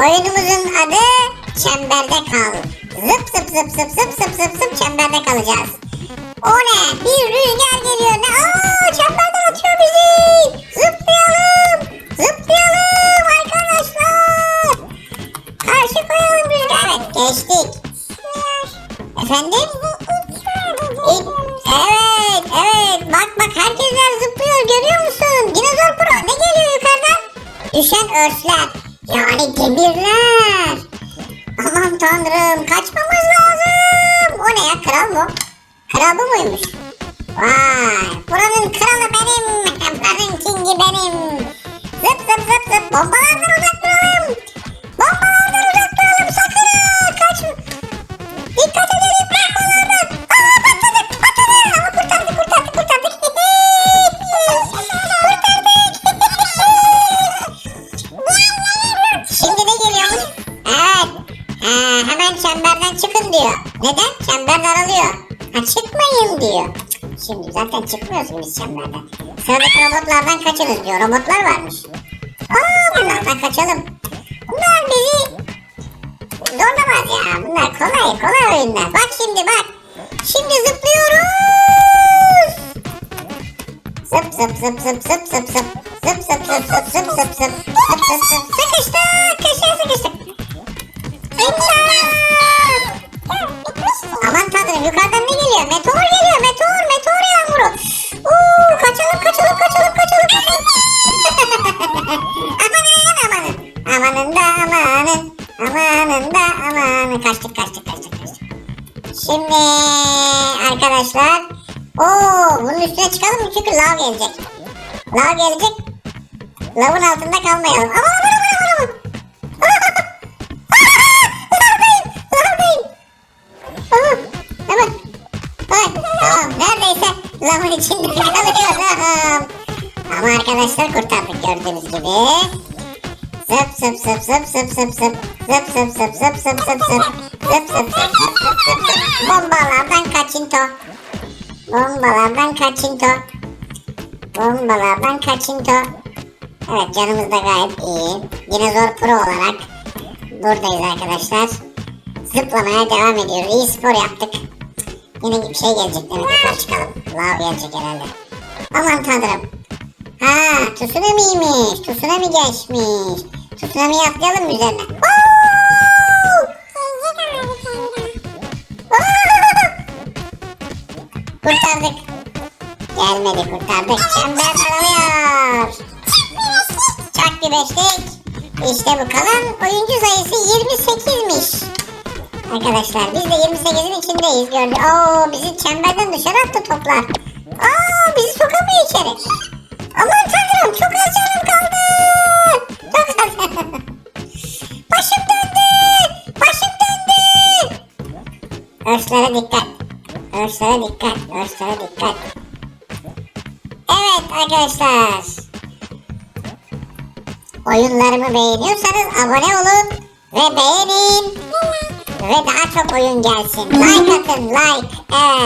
Oyunumuzun adı Çemberde Kal. Zıp zıp zıp zıp zıp zıp zıp zıp çemberde kalacağız. O ne? Bir rüzgar geliyor. Ne? Aa, çemberden atıyor bizi. Zıplayalım. Zıplayalım arkadaşlar. Karşı koyalım rüzgar. Evet geçtik. Efendim? Evet, evet. Bak bak herkesler zıplıyor görüyor musun? Dinozor Pro ne geliyor yukarıdan? Düşen örsler. Yani demirler. Aman tanrım kaçmamız lazım. O ne ya kral mı? Kral bu muymuş? Vay buranın kralı benim. Buranın kingi benim. Zıp zıp zıp zıp bombalardan diyor. Neden? Çember daralıyor. Ha çıkmayın diyor. Şimdi zaten çıkmıyoruz ki biz çemberden. Sıradaki robotlardan kaçınız diyor. Robotlar varmış. Aa bunlardan kaçalım. Bunlar bizi zorlamaz ya. Bunlar kolay kolay oyunlar. Bak şimdi bak. Şimdi zıplıyoruz. Zıp zıp zıp zıp zıp zıp zıp. Zıp zıp zıp zıp zıp zıp zıp. Zıp zıp zıp. Sıkıştık. Köşeye sıkıştık. Amanın amanın. Da amanın. Kaçtık, kaçtık, kaçtık, kaçtık. Şimdi arkadaşlar. Oo, bunun üstüne çıkalım mı? Çünkü lav gelecek. Lav gelecek. Lavın altında kalmayalım. Aman aman aman aman. Lavdayım, lavdayım. Aha, hemen. Ay, tamam, neredeyse lavın içinde kalıyorum. Ama arkadaşlar kurtardık gördüğünüz gibi. Zıp zıp zıp zıp zıp zıp zıp. Zıp zıp zıp zıp zıp zıp zıp. Zıp zıp zıp zıp zıp. Bombalardan kaçınto. Bombalardan kaçınto. Bombalardan kaçınto. Evet canımız da gayet iyi. Dinozor Pro olarak buradayız arkadaşlar. Zıplamaya devam ediyoruz. İyi spor yaptık. Yine bir şey gelecek demek yukarı çıkalım. Lav gelecek herhalde. Aman tanrım. Ha tsunami'ymiş. Tsunami geçmiş. Tsunami'yi atlayalım mı üzerine? Kurtardık. Gelmedi kurtardık. Çember daralıyor. Çak bir beşlik. İşte bu kalan oyuncu sayısı 28'miş. Arkadaşlar biz de 28'in içindeyiz gördük. Oo bizi çemberden dışarı attı toplar. Aa bizi sokamıyor içeri. Örslere dikkat. Örslere dikkat. Örslere dikkat. Evet arkadaşlar. Oyunlarımı beğeniyorsanız abone olun ve beğenin. Ve daha çok oyun gelsin. Like atın like. Evet.